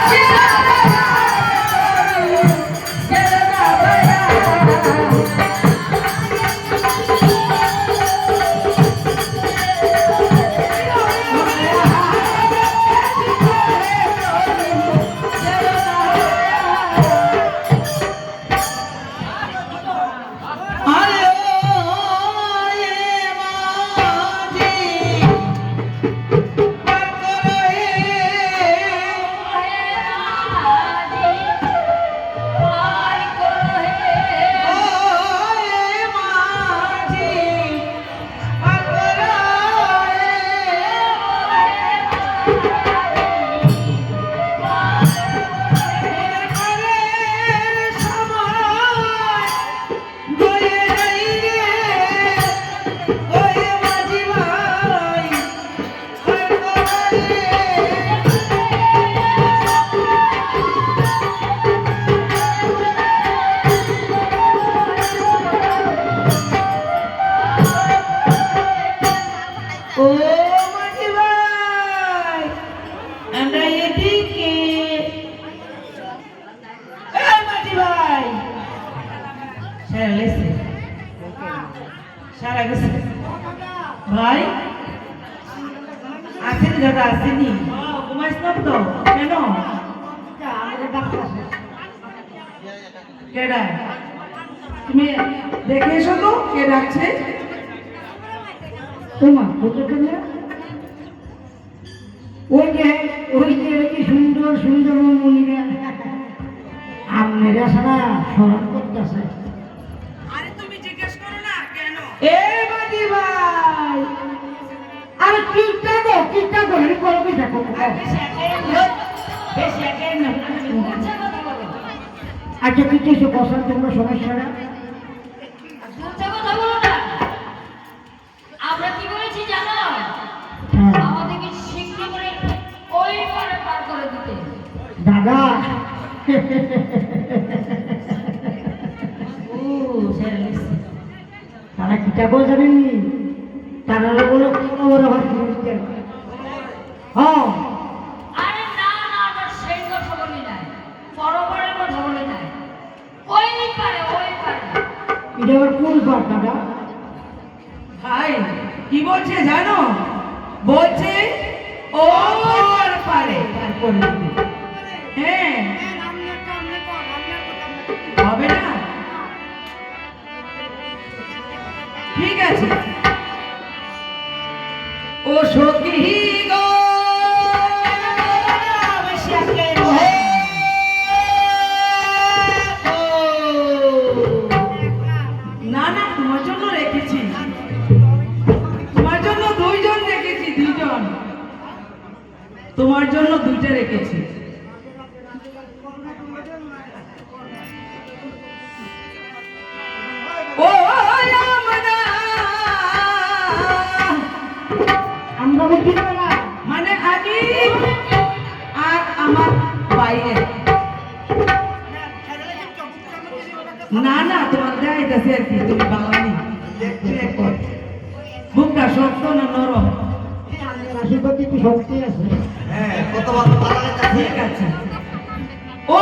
ও দাদা আসেনি ঘুমাইস না তো? কেন? কেডা তুমি দেখে এসো তো কে ডাকছে? তোমার না ওই যে ওই যে যে সুন্দর সুন্দর মনিরা আপনারা সারা স্মরণ করতেছে। এ মাঝি ভাই আরে কিটা গো কিটা গো হেরি করো কি দেখো বেশি একের না আচ্ছা কি কিছু বসার কথা বলো না। আমরা কি বলেছি জানো? হ্যাঁ। আমাদেরকে শিক্ষা করে ওই পারে পার করে দিতে। দাদা। তারা গো জানেননি তারা বলো কোনো বড় হ্যাঁ আরে না না আমরা সেই কথা বলি নাই পরপরের কথা বলি নাই ওই পারে ওই পারে এটা আবার কোন পার দাদা? ভাই কি বলছে জানো? বলছে ওর পারে। হ্যাঁ। হবে না? ঠিক আছে। ও সখী গো তোমার জন্য রেখেছি। তোমার জন্য দুইজন রেখেছি দুইজন। তোমার জন্য দুইটা রেখেছি। মানে আমি আর আমার বাইরে না না তোমার যাইতেছে আর কি তুমি বাঙালি বুকটা শক্ত না নরম? শক্তি আছে ঠিক আছে। ও